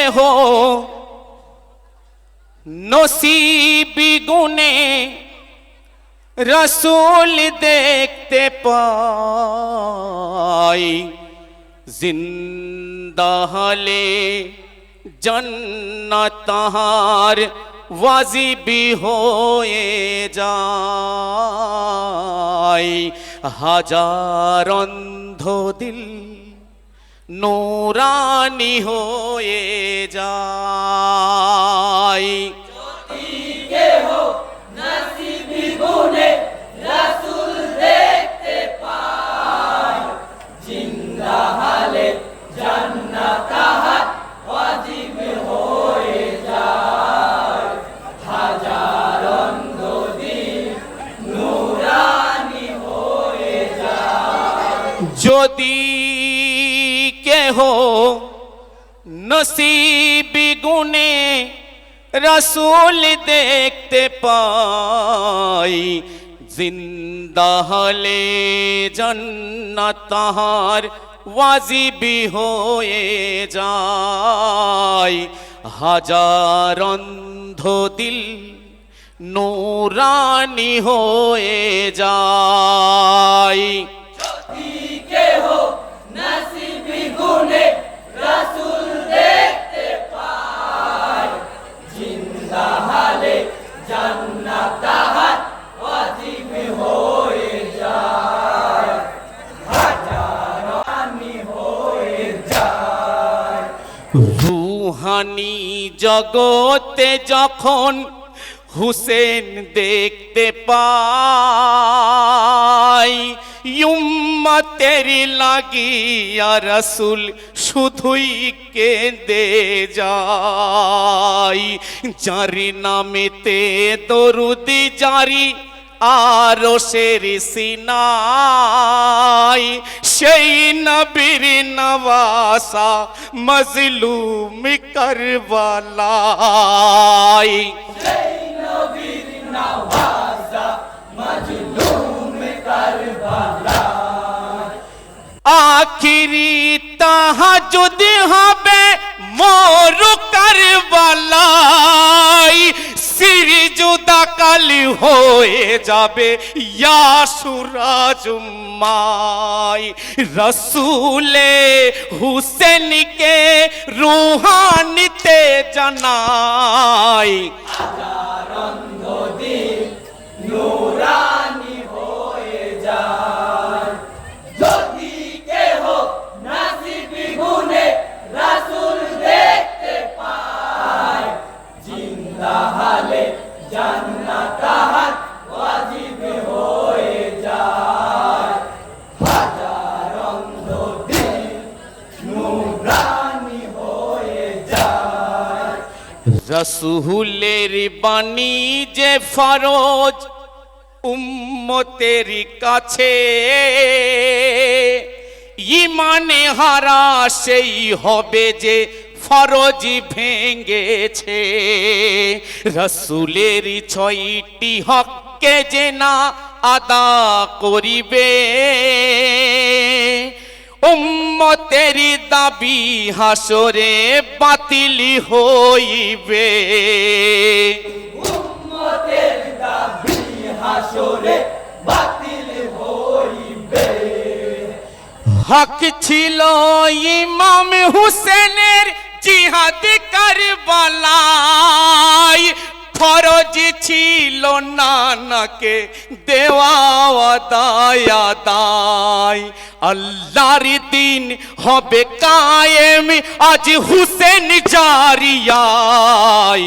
কেহ নসিবি গুনে রসুল দেখতে পাই জিন্দা হলে জন্নত তাহার ওয়াজিবি হয়ে যায় হাজার অন্ধ দিল নোরানি হয়ে যায়। কেহ নসিবি গুনে রসুল দেখতে পাই জিন্দা হলে জন্নত তাহার ওয়াজিবি হয়ে যায় হাজার অন্ধ দিল নোরানি হয়ে যায় রুহানি জগতে যখন হুসেন দেখতে পাই ইউম্মতের লাগিয়া রসুল শুধুই কেঁদে যাই জারি নামেতে দরুদি জারি আরও শের সিনাই, সেই নবীর নওয়াসা মজলুম করবালাই। আখিরি তাহা যদি হবে মোর কারবালাই। সিরি জুদা কালি হয়ে যাবে ইয়া সুরাজুম্মাই রসুলে হুসেনকে রুহানিতে জানাই। রসুলের বাণী যে ফরজ, উম্মতের কাছে। ইমানে হারা সেই হবে যে ফরজ ভেঙ্গেছে রসুলের ছয়টি হককে যে না আদা করিবে। উম্মতের দাবি হাসরে বাতিল হইবে। হক ছিল ইমাম হুসেনের জিহাদ কারবালাই ফরজ ছিল নানাকে দেওয়া দায়া আল্লাহর দিন হবে কায়েম আজ হুসেন জারিয়ায়।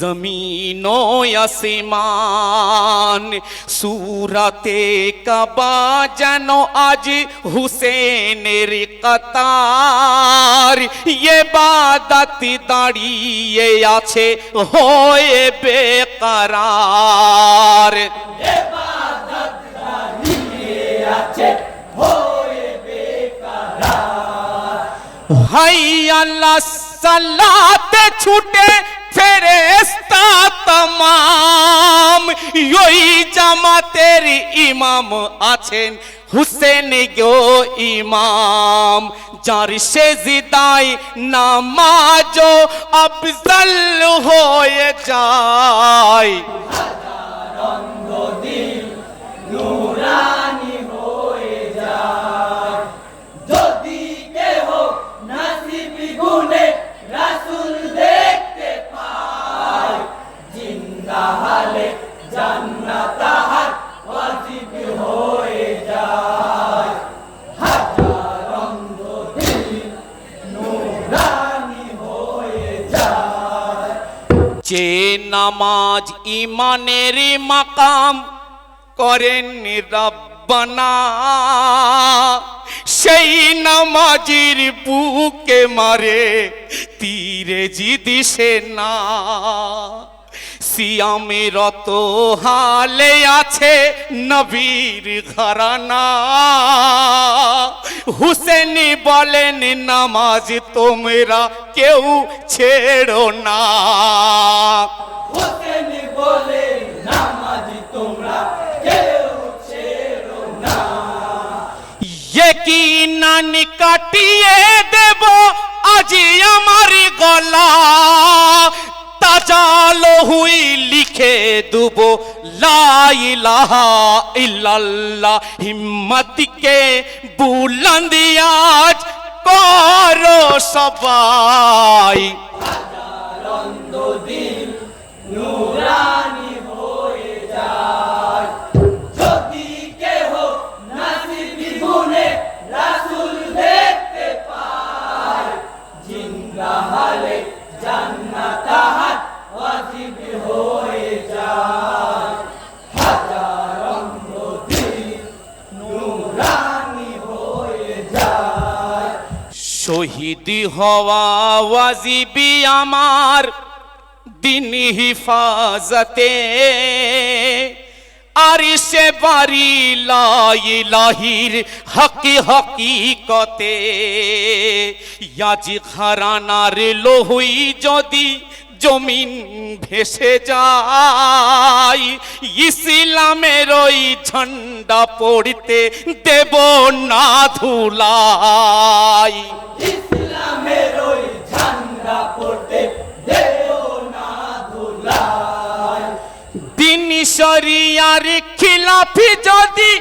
জমিন আসমান, সুরাতে কাবা যেন আজ হুসেনের কাতার। ইয়ে বাদাত দাঁড়িয়ে আছে হয়ে বেকারার। হাই আল্লাহ, সালাতে ছুটে ফেরেস্তা তমাম, ওই জামাতের ইমাম আছেন, হুসেন গো ইমাম, যার সে জিদাই নামাজ আফজল হয়ে যায়। যদি যে নামাজ ইমানের মাকাম করেন রব্বানা সেই নামাজির বুকে মারে তীরে জিদিসে না সিয়ামে রত হালে আছে নবীর ঘরানা। হুসেনি বলেন নামাজ তোমরা কেউ ছেড়ো না। হোসেন বলে নামাজি তোমরা কেউ ছেড়ো না। ইয়কিনান কাটিয়ে দেব আজি আমার গলা। তাজাল হুই লিখে দুব লা ইলাহা ইল্লাল্লাহ হিম্মতকে বুলন্দি করো সবাই। শহীদ হওয়া ওয়াজিবি আমার দিন হিফাজতে। আর সে বাড়ি লাহির হকি হকিকতে। ইয়াজি খারানার লোহই যদি জমিন ভেসে যায়। ইসলামের ওই ঝন্ডা পড়তে দেব না ধুলাই। ইসলামের ওই ঝান্ডা পড়তে দিন শরিয়ার খিলাফি যদি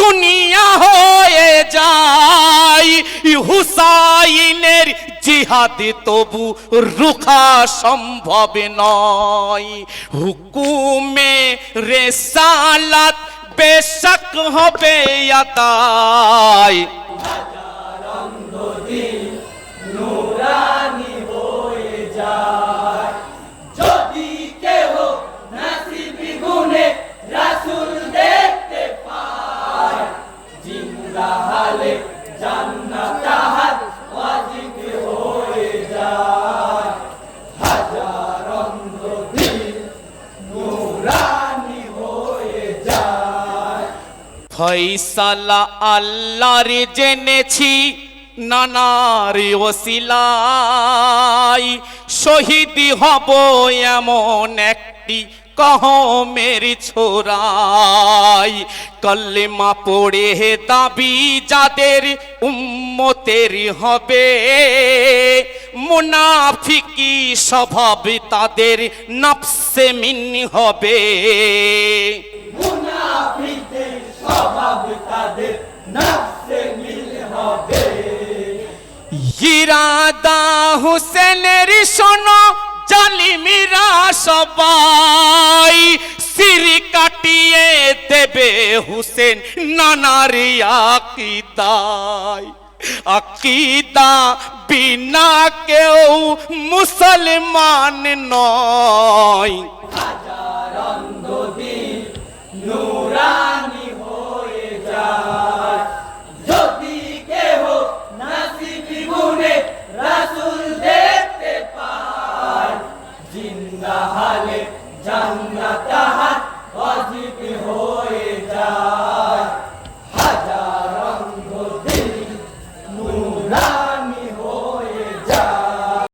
দুনিয়া হয়ে যায় হুসাইনের জিহাদ তবু রুখা সম্ভব নয়। হুকুমে রেসালাত বেশক হবে আদায়। ফৈসালা আল্লাহর জেনেছি, নানার ওসিলাই শহীদ হব এমন একটি কহমের ছোরাই কল্লেমা পড়ে দাবি যাদের উম্মতের হবে। মুনাফিকি স্বভাব তাদের নফসে মিন হবে। স্বভাব তাদের নাচে মিল হবে ইরাদা হুসেনের শোনো, জালিমিরা সবাই। সিরি কাটিয়ে দেবে হুসেন নানারি আকিদায় আকিদা বিনা কেউ মুসলমান নয়। হাজার অন্ধদিন নুরানি Pai.